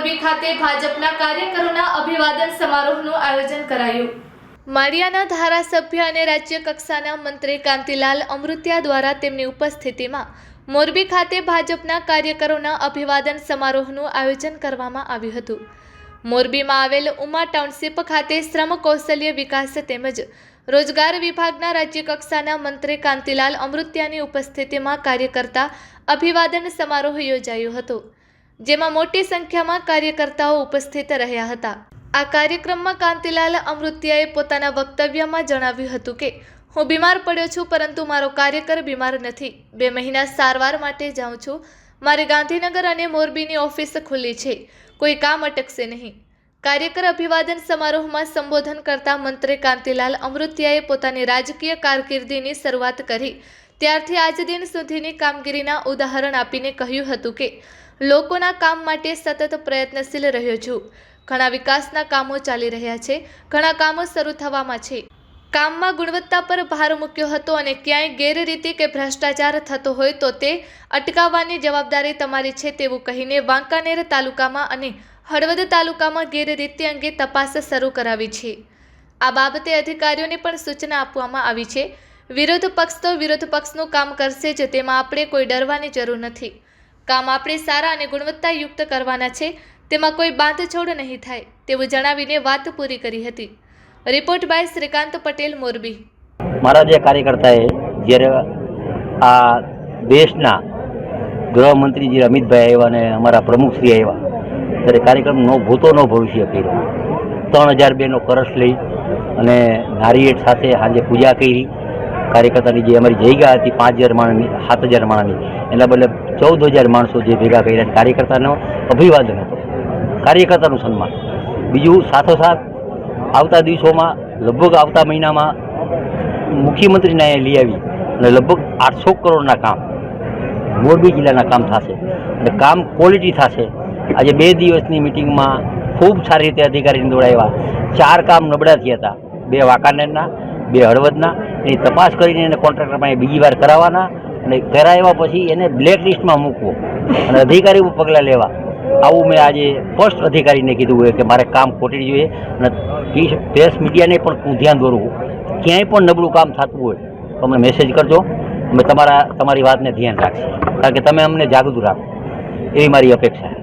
ખાતે ભાજપના કાર્યકરોના અભિવાદન સમારોહનું આયોજન કરાયું. માળિયાના ધારાસભ્ય અને રાજ્ય કક્ષાના મંત્રી કાંતિલાલ અમૃત્યા દ્વારા તેમની ઉપસ્થિતિમાં મોરબી ખાતે ભાજપના કાર્યકરોના અભિવાદન સમારોહનું આયોજન કરવામાં આવ્યું હતું. મોરબીમાં આવેલ ઉમા ટાઉનશીપ ખાતે શ્રમ કૌશલ્ય વિકાસ તેમજ રોજગાર વિભાગના રાજ્ય કક્ષાના મંત્રી કાંતિલાલ અમૃત્યાની ઉપસ્થિતિમાં કાર્યકર્તા અભિવાદન સમારોહ યોજાયો હતો. જેમાં મોટી સંખ્યામાં કાર્યકર્તાઓ ઉપસ્થિત રહ્યા હતા. આ કાર્યક્રમમાં કાંતિલાલ અમૃત્યાએ પોતાના વક્તવ્યમાં જણાવ્યું હતું કે, હું બીમાર પડ્યો છું, પરંતુ મારો કાર્યકર બીમાર નથી. બે મહિના સારવાર માટે જાઉં છું. મારી ગાંધીનગર અને મોરબીની ઓફિસ ખુલ્લી છે. કોઈ કામ અટકશે નહીં. કાર્યકર અભિવાદન સમારોહમાં સંબોધન કરતા મંત્રી કાંતિલાલ અમૃત્યાએ પોતાની રાજકીય કારકિર્દીની શરૂઆત કરી. ત્યારથી આજ દિન સુધીની કામગીરીના ઉદાહરણ આપીને કહ્યું હતું કે લોકોના કામ માટે સતત પ્રયત્નશીલ રહ્યો છું. ઘણા વિકાસના કામો ચાલી રહ્યા છે. ઘણા કામો શરૂ થવામાં છે. કામમાં ગુણવત્તા પર ભાર મૂક્યો હતો અને ક્યાંય ગેરરીતિ કે ભ્રષ્ટાચાર થતો હોય તો તે અટકાવવાની જવાબદારી તમારી છે તેવું કહીને વાંકાનેર તાલુકામાં અને હળવદ તાલુકામાં ગેરરીતિ અંગે તપાસ શરૂ કરાવી છે. આ બાબતે અધિકારીઓને પણ સૂચના આપવામાં આવી છે. વિરોધ પક્ષ તો વિરોધ પક્ષનું કામ કરશે જ, તેમાં આપણે કોઈ ડરવાની જરૂર નથી. કામ આપણે સારા અને ગુણવત્તાયુક્ત કરવાના છે, તેમાં કોઈ બાંધછોડ નહીં થાય, તેવું જણાવીને વાત પૂરી કરી હતી. Report by Shrikant Patel, Morbi. મારા જે કાર્યકર્તાએ જ્યારે આ દેશના ગૃહમંત્રી જે અમિતભાઈ આવ્યા અને અમારા પ્રમુખશ્રી આવ્યા, ત્યારે કાર્યક્રમ નો ભૂતો ભવિષ્ય કર્યો. ત્રણ હજાર બેનો કરસ લઈ અને નારિયેટ સાથે સાંજે પૂજા કરી. કાર્યકર્તાની જે અમારી જગ્યા હતી, પાંચ હજાર માણસની, સાત હજાર માણસની, એના બદલે ચૌદ હજાર માણસો જે ભેગા કર્યા કાર્યકર્તાનો અભિવાદન હતો. કાર્યકર્તાનું સન્માન. બીજું, સાથોસાથ આવતા દિવસોમાં, લગભગ આવતા મહિનામાં મુખ્યમંત્રીને અહીંયા લઈ આવી અને લગભગ આઠસો કરોડના કામ મોરબી જિલ્લાના કામ થશે અને કામ ક્વોલિટી થશે. આજે બે દિવસની મિટિંગમાં ખૂબ સારી રીતે અધિકારીને દોડાવ્યા. ચાર કામ નબળા થયા હતા. બે વાંકાનેરના, બે હળવદના એની તપાસ કરીને એને કોન્ટ્રાક્ટરમાં બીજી વાર કરાવવાના અને કરાવ્યા પછી એને બ્લેક લિસ્ટમાં મૂકવો અને અધિકારી પગલાં લેવા. આવું મેં આજે ફર્સ્ટ અધિકારીને કીધું હોય કે મારે કામ ખોટી જોઈએ અને પ્રેસ મીડિયાને પણ હું ધ્યાન દોરવું. ક્યાંય પણ નબળું કામ થતું હોય તો અમને મેસેજ કરજો. અમે તમારા તમારી વાતને ધ્યાન રાખશું. કારણ કે તમે અમને જાગૃત રાખો. એવી મારી અપેક્ષા